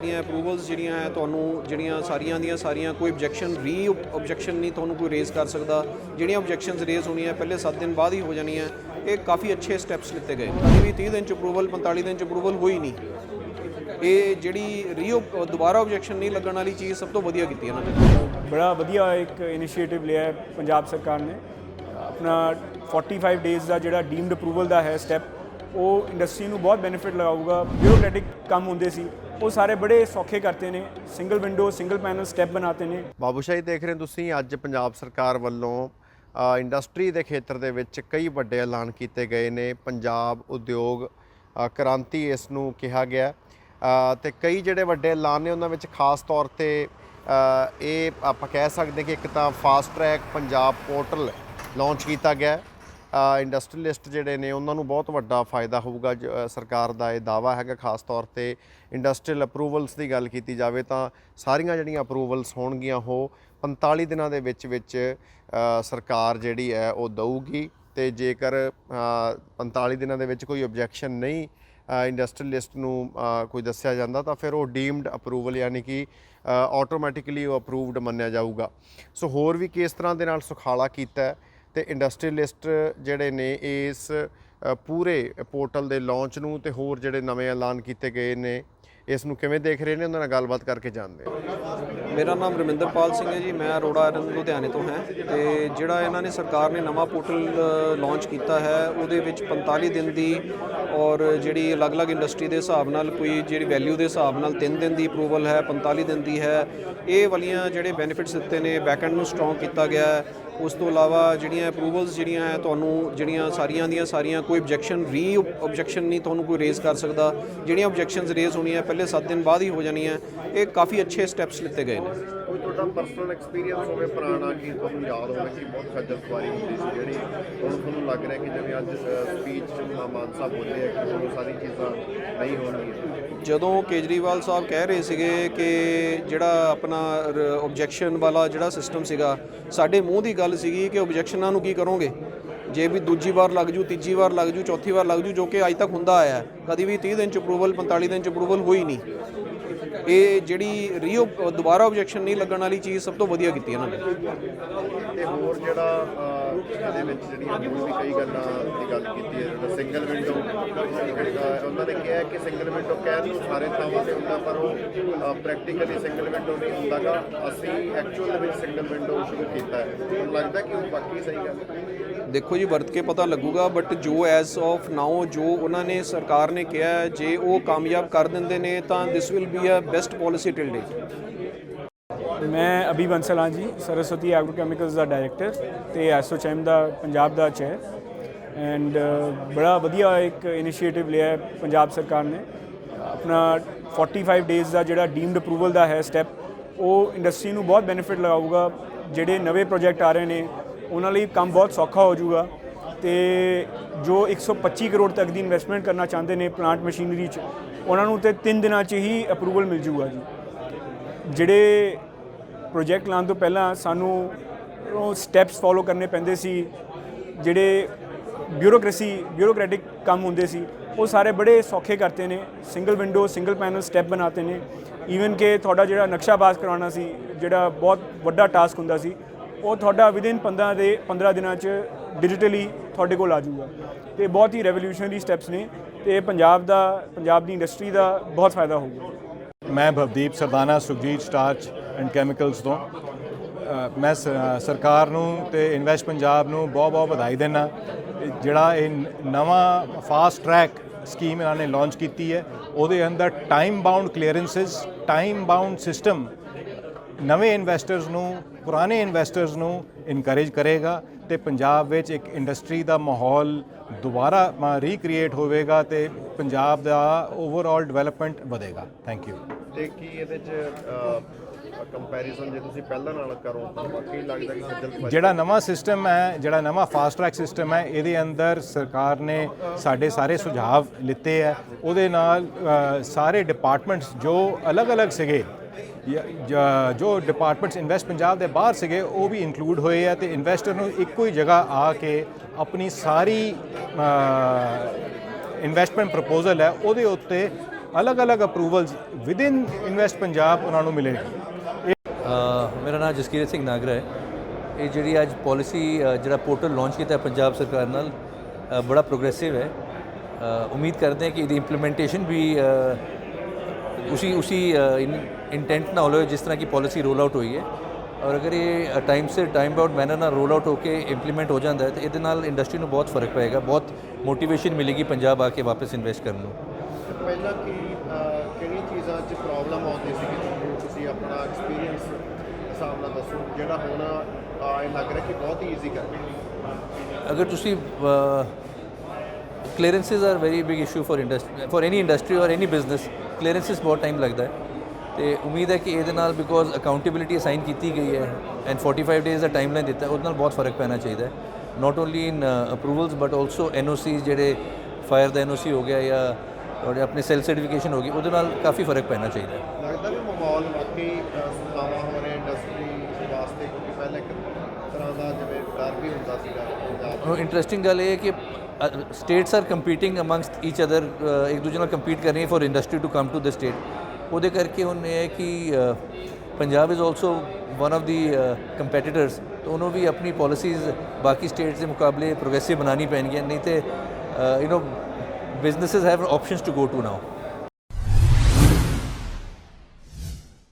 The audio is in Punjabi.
ਜਿਹੜੀਆਂ ਅਪਰੂਵਲਸ ਜਿਹੜੀਆਂ ਹੈ ਤੁਹਾਨੂੰ, ਜਿਹੜੀਆਂ ਸਾਰੀਆਂ ਦੀਆਂ ਸਾਰੀਆਂ, ਕੋਈ ਆਬਜੈਕਸ਼ਨ ਰੀ ਆਬਜੈਕਸ਼ਨ ਨਹੀਂ ਤੁਹਾਨੂੰ ਕੋਈ ਰੇਜ਼ ਕਰ ਸਕਦਾ। ਜਿਹੜੀਆਂ ਆਬਜੈਕਸ਼ਨਸ ਰੇਜ਼ ਹੋਣੀਆਂ, ਪਹਿਲੇ 7 ਦਿਨ ਬਾਅਦ ਹੀ ਹੋ ਜਾਣੀਆਂ। ਇਹ ਕਾਫੀ ਅੱਛੇ ਸਟੈਪਸ ਲਿੱਤੇ ਗਏ। ਕਦੀ ਵੀ 30 ਦਿਨ ਚ ਅਪਰੂਵਲ 45 ਦਿਨ ਚ ਅਪਰੂਵਲ ਹੋਈ ਨਹੀਂ। ਇਹ ਜਿਹੜੀ ਰੀ ਦੁਬਾਰਾ ਆਬਜੈਕਸ਼ਨ ਨਹੀਂ ਲੱਗਣ ਵਾਲੀ ਚੀਜ਼ ਸਭ ਤੋਂ ਵਧੀਆ ਕੀਤੀ ਇਹਨਾਂ ਨੇ। ਬੜਾ ਵਧੀਆ ਇੱਕ ਇਨੀਸ਼ੀਏਟਿਵ ਲਿਆ ਹੈ ਪੰਜਾਬ ਸਰਕਾਰ ਨੇ। ਆਪਣਾ 45 ਡੇਜ਼ ਦਾ ਜਿਹੜਾ ਡੀਮਡ ਅਪਰੂਵਲ ਦਾ ਹੈ ਸਟੈਪ ਉਹ ਇੰਡਸਟਰੀ ਨੂੰ ਬਹੁਤ ਬੈਨੀਫਿਟ ਲਗਾਊਗਾ। ਬਿਊਰੋਕ੍ਰੈਟਿਕ ਕੰਮ ਹੁੰਦੇ ਸੀ। ਉਹ ਸਾਰੇ ਬੜੇ ਸੌਖੇ ਕਰਤੇ ਨੇ single window single panel step ਬਣਾਤੇ ਨੇ। ਬਾਬੂਸ਼ਾਹੀ ਦੇਖ ਰਹੇ ਹੋ ਤੁਸੀਂ ਅੱਜ ਪੰਜਾਬ ਸਰਕਾਰ ਵੱਲੋਂ ਇੰਡਸਟਰੀ ਦੇ ਖੇਤਰ ਦੇ ਵਿੱਚ ਕਈ ਵੱਡੇ ਐਲਾਨ ਕੀਤੇ ਗਏ ਨੇ। ਪੰਜਾਬ ਉਦਯੋਗ ਕ੍ਰਾਂਤੀ ਇਸ ਨੂੰ ਕਿਹਾ ਗਿਆ ਅ, ਤੇ ਕਈ ਜਿਹੜੇ ਵੱਡੇ ਐਲਾਨ ਨੇ ਉਹਨਾਂ ਵਿੱਚ ਖਾਸ ਤੌਰ ਤੇ ਇਹ ਆਪਾਂ ਕਹਿ ਸਕਦੇ ਕਿ ਇੱਕ ਤਾਂ fast track Punjab portal launch ਕੀਤਾ ਗਿਆ ਇੰਡਸਟਰੀਲਿਸਟ ਜਿਹੜੇ ਨੇ ਉਹਨਾਂ ਨੂੰ ਬਹੁਤ ਵੱਡਾ ਫਾਇਦਾ ਹੋਊਗਾ ਜ- ਸਰਕਾਰ ਦਾ ਇਹ ਦਾਵਾ ਹੈਗਾ ਖਾਸ ਤੌਰ ਤੇ ਇੰਡਸਟਰੀਅਲ ਅਪਰੂਵਲਸ ਦੀ ਗੱਲ ਕੀਤੀ ਜਾਵੇ ਤਾਂ ਸਾਰੀਆਂ ਜਿਹੜੀਆਂ ਅਪਰੂਵਲਸ ਹੋਣਗੀਆਂ ਉਹ 45 ਦਿਨਾਂ ਦੇ ਵਿੱਚ ਵਿੱਚ ਸਰਕਾਰ ਜਿਹੜੀ ਹੈ ਉਹ ਦਊਗੀ। ਤੇ ਜੇਕਰ ਅ, 45 ਦਿਨਾਂ ਦੇ ਵਿੱਚ ਕੋਈ ਆਬਜੈਕਸ਼ਨ ਨਹੀਂ ਇੰਡਸਟਰੀਲਿਸਟ ਨੂੰ ਕੋਈ ਦੱਸਿਆ ਜਾਂਦਾ ਤਾਂ ਫਿਰ ਉਹ ਡੀਮਡ ਅਪਰੂਵਲ ਯਾਨੀ ਕਿ ਆਟੋਮੈਟਿਕਲੀ ਉਹ ਅਪਰੂਵਡ ਮੰਨਿਆ ਜਾਊਗਾ। ਸੋ ਹੋਰ ਵੀ ਕਿਸ ਤਰ੍ਹਾਂ ਦੇ ਨਾਲ ਸੁਖਾਲਾ ਕੀਤਾ ਹੈ ਤੇ ਇੰਡਸਟਰੀਅਲਿਸਟ ਜਿਹੜੇ ਨੇ ਇਸ ਪੂਰੇ ਪੋਰਟਲ ਦੇ ਲਾਂਚ ਨੂੰ ਤੇ ਹੋਰ ਜਿਹੜੇ ਨਵੇਂ ਐਲਾਨ ਕੀਤੇ ਗਏ ਨੇ, ਇਸ ਨੂੰ ਕਿਵੇਂ ਦੇਖ ਰਹੇ ਨੇ? ਉਹਨਾਂ ਨਾਲ ਗੱਲਬਾਤ ਕਰਕੇ ਜਾਣਦੇ ਹਾਂ। ਮੇਰਾ ਨਾਮ ਰਮਿੰਦਰਪਾਲ ਸਿੰਘ ਹੈ ਜੀ, ਮੈਂ ਅਰੋੜਾ ਆਇਰਨ ਲੁਧਿਆਣੇ ਤੋਂ ਹਾਂ ਤੇ ਜਿਹੜਾ ਇਹਨਾਂ ਨੇ ਸਰਕਾਰ ਨੇ ਨਵਾਂ ਪੋਰਟਲ ਲਾਂਚ ਕੀਤਾ ਹੈ, ਉਹਦੇ ਵਿੱਚ 45 ਦਿਨ ਦੀ ਔਰ ਜਿਹੜੀ ਅਲੱਗ-ਅਲੱਗ ਇੰਡਸਟਰੀ ਦੇ ਹਿਸਾਬ ਨਾਲ ਕੋਈ ਜਿਹੜੀ ਵੈਲਿਊ ਦੇ ਹਿਸਾਬ ਨਾਲ 3 ਦਿਨ ਦੀ ਅਪਰੂਵਲ ਹੈ 45 ਦਿਨ ਦੀ ਹੈ, ਇਹ ਵਾਲੀਆਂ ਜਿਹੜੇ ਬੈਨੀਫਿਟਸ ਦਿੱਤੇ ਨੇ ਬੈਕਐਂਡ ਨੂੰ ਸਟਰੋਂਗ ਕੀਤਾ ਗਿਆ ਹੈ। ਉਸ ਤੋਂ ਇਲਾਵਾ ਜਿਹੜੀਆਂ ਅਪਰੂਵਲਸ ਜਿਹੜੀਆਂ ਹੈ ਤੁਹਾਨੂੰ ਜਿਹੜੀਆਂ ਸਾਰੀਆਂ ਦੀਆਂ ਸਾਰੀਆਂ ਕੋਈ ਆਬਜੈਕਸ਼ਨ ਰੀ ਆਬਜੈਕਸ਼ਨ ਨਹੀਂ ਤੁਹਾਨੂੰ ਕੋਈ ਰੇਜ਼ ਕਰ ਸਕਦਾ। ਜਿਹੜੀਆਂ ਆਬਜੈਕਸ਼ਨਸ ਰੇਜ਼ ਹੋਣੀਆਂ ਪਹਿਲੇ 7 ਦਿਨ ਬਾਅਦ ਹੀ ਹੋ ਜਾਣੀਆਂ, ਇਹ ਕਾਫੀ ਅੱਛੇ ਸਟੈਪਸ ਲਿੱਤੇ ਗਏ ਨੇ। ਕੋਈ ਤੁਹਾਡਾ ਪਰਸਨਲ ਐਕਸਪੀਰੀਅੰਸ ਹੋਵੇ ਪੁਰਾਣਾ ਕਿ ਤੁਹਾਨੂੰ ਯਾਦ ਹੋਵੇ ਕਿ ਬਹੁਤ ਖੱਜਲ ਖੁਆਰੀ ਹੁੰਦੀ ਸੀ, ਜਿਹੜੀ ਹੁਣ ਤੁਹਾਨੂੰ ਲੱਗ ਰਿਹਾ ਕਿ ਜਿਵੇਂ ਅੱਜ ਸਪੀਚ ਮਾਨ ਸਾਹਿਬ ਬੋਲੇ ਕਿ ਉਹ ਸਾਰੀ ਚੀਜ਼ਾਂ ਨਹੀਂ ਹੋਣਗੀਆਂ। ਜਦੋਂ ਕੇਜਰੀਵਾਲ ਸਾਹਿਬ ਕਹਿ ਰਹੇ ਸੀਗੇ ਕਿ ਜਿਹੜਾ ਆਪਣਾ ਆਬਜੈਕਸ਼ਨ ਵਾਲਾ ਜਿਹੜਾ ਸਿਸਟਮ ਸੀਗਾ, ਸਾਡੇ ਮੂੰਹ ਦੀ ਗੱਲ ਸੀਗੀ ਕਿ ਆਬਜੈਕਸ਼ਨਾਂ ਨੂੰ ਕੀ ਕਰੋਗੇ ਜੇ ਵੀ ਦੂਜੀ ਵਾਰ ਲੱਗ ਜੂ, ਤੀਜੀ ਵਾਰ ਲੱਗ ਜੂ, ਚੌਥੀ ਵਾਰ ਲੱਗ ਜੂ, ਜੋ ਕਿ ਅੱਜ ਤੱਕ ਹੁੰਦਾ ਆਇਆ ਹੈ। ਕਦੀ ਵੀ 30 ਦਿਨ ਚ ਅਪਰੂਵਲ 45 ਦਿਨ ਚ ਅਪਰੂਵਲ ਹੋਈ ਨਹੀਂ ਇਹ ਜਿਹੜੀ ਰੀਓ, ਦੁਬਾਰਾ ਆਬਜੈਕਸ਼ਨ ਨਹੀਂ ਲੱਗਣ ਵਾਲੀ ਚੀਜ਼ ਸਭ ਤੋਂ ਵਧੀਆ ਕੀਤੀ ਇਹਨਾਂ ਨੇ ਤੇ ਹੋਰ ਜਿਹੜਾ ਇਹਦੇ ਵਿੱਚ ਜਿਹੜੀਆਂ ਹੋਰ ਵੀ ਕਈ ਗੱਲਾਂ ਸਿੰਗਲ ਵਿੰਡੋ ਉਹਨਾਂ ਨੇ ਕਿਹਾ ਕਿ ਸਿੰਗਲ ਵਿੰਡੋ ਕਹਿਣ ਨੂੰ ਸਾਰੇ ਥਾਵਾਂ ਤੇ ਹੁੰਦਾ ਪਰ ਉਹ ਪ੍ਰੈਕਟੀਕਲੀ ਸਿੰਗਲ ਵਿੰਡੋ ਨਹੀਂ ਹੁੰਦਾਗਾ। ਅਸੀਂ ਐਕਚੁਅਲ ਦੇ ਵਿੱਚ ਸਿੰਗਲ ਵਿੰਡੋ ਸ਼ੁਰੂ ਕੀਤਾ ਹੈ। ਮੈਨੂੰ ਲੱਗਦਾ ਕਿ ਉਹ ਬਾਕੀ ਸਹੀ ਗੱਲ ਹੈ। ਦੇਖੋ ਜੀ ਵਰਤ ਕੇ ਪਤਾ ਲੱਗੂਗਾ ਬਟ ਜੋ ਐਸ ਆਫ ਨਾਓ ਜੋ ਉਹਨਾਂ ਨੇ ਸਰਕਾਰ ਨੇ ਕਿਹਾ ਹੈ, ਜੇ ਉਹ ਕਾਮਯਾਬ ਕਰ ਦਿੰਦੇ ਨੇ ਤਾਂ this will be a best policy till date ਮੈਂ ਅਭੀ ਬੰਸਲ ਹਾਂ ਜੀ ਸਰਸਵਤੀ ਐਗਰੋ ਕੈਮੀਕਲਸ ਦਾ ਡਾਇਰੈਕਟਰ ਤੇ ਐਸੋਚੈਮ ਦਾ ਪੰਜਾਬ ਦਾ ਚੇਅਰ ਐਂਡ ਬੜਾ ਵਧੀਆ ਇੱਕ ਇਨੀਸ਼ੀਏਟਿਵ ਲਿਆ ਪੰਜਾਬ ਸਰਕਾਰ ਨੇ ਆਪਣਾ 45 ਡੇਜ਼ ਦਾ ਜਿਹੜਾ ਡੀਮਡ ਅਪਰੂਵਲ ਦਾ ਹੈ ਸਟੈਪ ਉਹ ਇੰਡਸਟਰੀ ਨੂੰ ਬਹੁਤ ਬੈਨੀਫਿਟ ਲਗਾਊਗਾ ਜਿਹੜੇ ਨਵੇਂ ਪ੍ਰੋਜੈਕਟ ਆ ਰਹੇ ਨੇ ਉਹਨਾਂ ਲਈ ਕੰਮ ਬਹੁਤ ਸੌਖਾ ਹੋ ਜਾਊਗਾ ਤੇ ਜੋ 125 ਕਰੋੜ ਤੱਕ ਦੀ ਇਨਵੈਸਟਮੈਂਟ ਕਰਨਾ ਚਾਹੁੰਦੇ ਨੇ ਪਲਾਂਟ ਮਸ਼ੀਨਰੀ 'ਚ ਉਹਨਾਂ ਨੂੰ ਤੇ 3 ਦਿਨਾਂ 'ਚ ਹੀ ਅਪਰੂਵਲ ਮਿਲ ਜਾਊਗਾ ਜੀ ਜਿਹੜੇ ਪ੍ਰੋਜੈਕਟ ਲਾਉਣ ਤੋਂ ਪਹਿਲਾਂ ਸਾਨੂੰ ਉਹ ਸਟੈਪਸ ਫੋਲੋ ਕਰਨੇ ਪੈਂਦੇ ਸੀ ਜਿਹੜੇ ਬਿਊਰੋਕ੍ਰੇਸੀ ਬਿਊਰੋਕ੍ਰੈਟਿਕ ਕੰਮ ਹੁੰਦੇ ਸੀ, ਉਹ ਸਾਰੇ ਬੜੇ ਸੌਖੇ ਕਰਤੇ ਨੇ single window single panel step ਬਣਾਤੇ ਨੇ ਈਵਨ ਕਿ ਤੁਹਾਡਾ ਜਿਹੜਾ ਨਕਸ਼ਾ ਪਾਸ ਕਰਾਉਣਾ ਸੀ, ਜਿਹੜਾ ਬਹੁਤ ਵੱਡਾ ਟਾਸਕ ਹੁੰਦਾ ਸੀ, ਉਹ ਤੁਹਾਡਾ ਵਿਦਿਨ 15 ਦੇ 15 ਦਿਨਾਂ 'ਚ ਡਿਜੀਟਲੀ ਤੁਹਾਡੇ ਕੋਲ ਆ ਜਾਊਗਾ। ਤੇ ਬਹੁਤ ਹੀ ਰੈਵੋਲੂਸ਼ਨਰੀ ਸਟੈਪਸ ਨੇ, ਤੇ ਪੰਜਾਬ ਦਾ, ਪੰਜਾਬ ਦੀ ਇੰਡਸਟਰੀ ਦਾ ਬਹੁਤ ਫਾਇਦਾ ਹੋਊਗਾ। ਮੈਂ Bhavdeep Sardana, Sukhjit starch and chemicals ਤੋਂ। ਮੈਂ ਸ- ਸਰਕਾਰ ਨੂੰ ਤੇ ਇਨਵੈਸਟ ਪੰਜਾਬ ਨੂੰ ਬਹੁਤ ਬਹੁਤ ਵਧਾਈ ਦਿੰਦਾ। ਜਿਹੜਾ ਇਹ ਨਵਾਂ ਫਾਸਟ ਟਰੈਕ ਸਕੀਮ ਇਹਨਾਂ ਨੇ ਲਾਂਚ ਕੀਤੀ ਹੈ, ਉਹਦੇ ਅੰਦਰ time bound clearances time bound system ਨਵੇਂ ਇਨਵੈਸਟਰਸ ਨੂੰ, ਪੁਰਾਣੇ ਇਨਵੈਸਟਰਸ ਨੂੰ ਇਨਕਰੇਜ ਕਰੇਗਾ ਤੇ ਪੰਜਾਬ ਵਿੱਚ ਇੱਕ ਇੰਡਸਟਰੀ ਦਾ ਮਾਹੌਲ ਦੁਬਾਰਾ ਰੀਕ੍ਰੀਏਟ ਹੋਵੇਗਾ ਤੇ ਪੰਜਾਬ ਦਾ ਓਵਰਆਲ ਡਿਵੈਲਪਮੈਂਟ ਵਧੇਗਾ। ਥੈਂਕ ਯੂ ਤੇ ਕੀ ਇਹਦੇ ਚ ਕੰਪੈਰੀਜ਼ਨ ਜੇ ਤੁਸੀਂ ਪਹਿਲਾਂ ਨਾਲ ਕਰੋ ਤਾਂ ਵਾਕਈ ਲੱਗਦਾ ਕਿ ਖੱਜਲ ਜਿਹੜਾ ਨਵਾਂ ਸਿਸਟਮ ਹੈ, ਜਿਹੜਾ ਨਵਾਂ ਫਾਸਟ ਟਰੈਕ ਸਿਸਟਮ ਹੈ, ਇਹਦੇ ਅੰਦਰ ਸਰਕਾਰ ਨੇ ਸਾਡੇ ਸਾਰੇ ਸੁਝਾਅ ਲਿੱਤੇ ਹੈ। ਉਹਦੇ ਨਾਲ ਸਾਰੇ ਡਿਪਾਰਟਮੈਂਟਸ ਜੋ ਅਲੱਗ-ਅਲੱਗ ਸੀਗੇ, ਜੋ ਡਿਪਾਰਟਮੈਂਟਸ ਇਨਵੈਸਟ ਪੰਜਾਬ ਦੇ ਬਾਹਰ ਸੀਗੇ, ਉਹ ਵੀ ਇਨਕਲੂਡ ਹੋਏ ਆ ਤੇ ਇਨਵੈਸਟਰ ਨੂੰ ਇੱਕੋ ਹੀ ਜਗ੍ਹਾ ਆ ਕੇ ਆਪਣੀ ਸਾਰੀ ਇਨਵੈਸਟਮੈਂਟ ਪ੍ਰਪੋਜ਼ਲ ਹੈ, ਉਹਦੇ ਉੱਤੇ ਅਲੱਗ-ਅਲੱਗ ਅਪਰੂਵਲਸ ਵਿਦਿਨ ਇਨਵੈਸਟ ਪੰਜਾਬ ਉਹਨਾਂ ਨੂੰ ਮਿਲੇਗੀ ਮੇਰਾ ਨਾਮ ਜਸਕੀਰਤ ਸਿੰਘ ਨਾਗਰਾ ਹੈ। ਇਹ ਜਿਹੜੀ ਅੱਜ ਪਾਲਿਸੀ ਜਿਹੜਾ ਪੋਰਟਲ ਲਾਂਚ ਕੀਤਾ ਪੰਜਾਬ ਸਰਕਾਰ ਨਾਲ ਬੜਾ ਪ੍ਰੋਗਰੈਸਿਵ ਹੈ। ਉਮੀਦ ਕਰਦੇ ਹਾਂ ਕਿ ਇਹਦੀ ਇੰਪਲੀਮੈਂਟੇਸ਼ਨ ਵੀ ਉसी उसी इंटेंट ना हो जिस तरह की पॉलिसी रोल आउट हुई है ਔਰ ਅਗਰ ਇਹ ਟਾਈਮ ਸਿਰ ਟਾਈਮ ਬਾਉਂਡ ਮੈਨਰ ਨਾਲ ਰੋਲ ਆਊਟ ਹੋ ਕੇ ਇੰਪਲੀਮੈਂਟ ਹੋ ਜਾਂਦਾ ਹੈ, ਤਾਂ ਇਹਦੇ ਨਾਲ ਇੰਡਸਟਰੀ ਨੂੰ ਬਹੁਤ ਫ਼ਰਕ ਪਏਗਾ। ਬਹੁਤ ਮੋਟੀਵੇਸ਼ਨ ਮਿਲੇਗੀ ਪੰਜਾਬ ਆ ਕੇ ਵਾਪਸ ਇਨਵੈਸਟ ਕਰਨ ਨੂੰ। ਪਹਿਲਾਂ ਕੀ ਕਿਹੜੀ ਚੀਜ਼ਾਂ 'ਚ ਪ੍ਰੋਬਲਮ ਆਉਂਦੀ ਸੀ ਆਪਣਾ ਐਕਸਪੀਰੀਅੰਸ ਹਿਸਾਬ ਨਾਲ ਦੱਸੋ ਜਿਹੜਾ ਹੁਣ ਇਹ ਲੱਗ ਰਿਹਾ ਕਿ ਬਹੁਤ ਹੀ ਈਜ਼ੀ ਕਰ ਅਗਰ ਤੁਸੀਂ clearances are very big issue for industry for any industry or any business ਕਲੀਅਰੈਂਸਸ ਬਹੁਤ ਟਾਈਮ ਲੱਗਦਾ ਹੈ। ਤੇ ਉਮੀਦ ਹੈ ਕਿ ਇਹਦੇ ਨਾਲ ਬਿਕੋਜ਼ ਅਕਾਊਂਟੇਬਿਲਿਟੀ ਅਸਾਈਨ ਕੀਤੀ ਗਈ ਹੈ ਐਂਡ 45 ਡੇਜ਼ ਦਾ ਟਾਈਮਲਾਈਨ ਦਿੱਤਾ ਹੈ, ਉਹਦੇ ਨਾਲ ਬਹੁਤ ਫ਼ਰਕ ਪੈਣਾ ਚਾਹੀਦਾ ਹੈ। Not only in approvals but also NOC ਜਿਹੜੇ ਫਾਇਰ ਦਾ ਐਨਓਸੀ ਹੋ ਗਿਆ ਜਾਂ ਤੁਹਾਡੇ ਆਪਣੇ ਸੈਲ ਸਰਟੀਫਿਕੇਸ਼ਨ ਹੋ ਗਈ ਉਹਦੇ ਨਾਲ ਕਾਫੀ ਫ਼ਰਕ ਪੈਣਾ ਚਾਹੀਦਾ ਹੈ। ਲੱਗਦਾ ਵੀ ਮਾਹੌਲ ਵਾਕਈ ਸੰਤਾਵਾ ਹੋ ਰਿਹਾ ਇੰਡਸਟਰੀ ਵਾਸਤੇ ਕਿਉਂਕਿ ਪਹਿਲਾਂ ਇੱਕ ਤਰ੍ਹਾਂ ਦਾ ਜਿਵੇਂ ਡਰ ਵੀ ਹੁੰਦਾ ਸੀਗਾ ਪੰਜਾਬ ਇੰਟਰਸਟਿੰਗ ਗੱਲ ਇਹ ਹੈ ਕਿ states are competing amongst each other ਇੱਕ ਦੂਜੇ ਨਾਲ ਕੰਪੀਟ ਕਰ ਰਹੀ for industry to come to the state ਉਹਦੇ ਕਰਕੇ ਹੁਣ ਇਹ ਹੈ ਕਿ Punjab is also one of the competitors ਤਾਂ ਉਹਨੂੰ ਵੀ ਆਪਣੀ ਪਾਲਿਸੀਜ਼ ਬਾਕੀ ਸਟੇਟਸ ਦੇ ਮੁਕਾਬਲੇ ਪ੍ਰੋਗਰੈਸਿਵ ਬਣਾਉਣੀ ਪੈਣਗੀਆਂ, ਨਹੀਂ ਤੇ you know businesses have options to go to now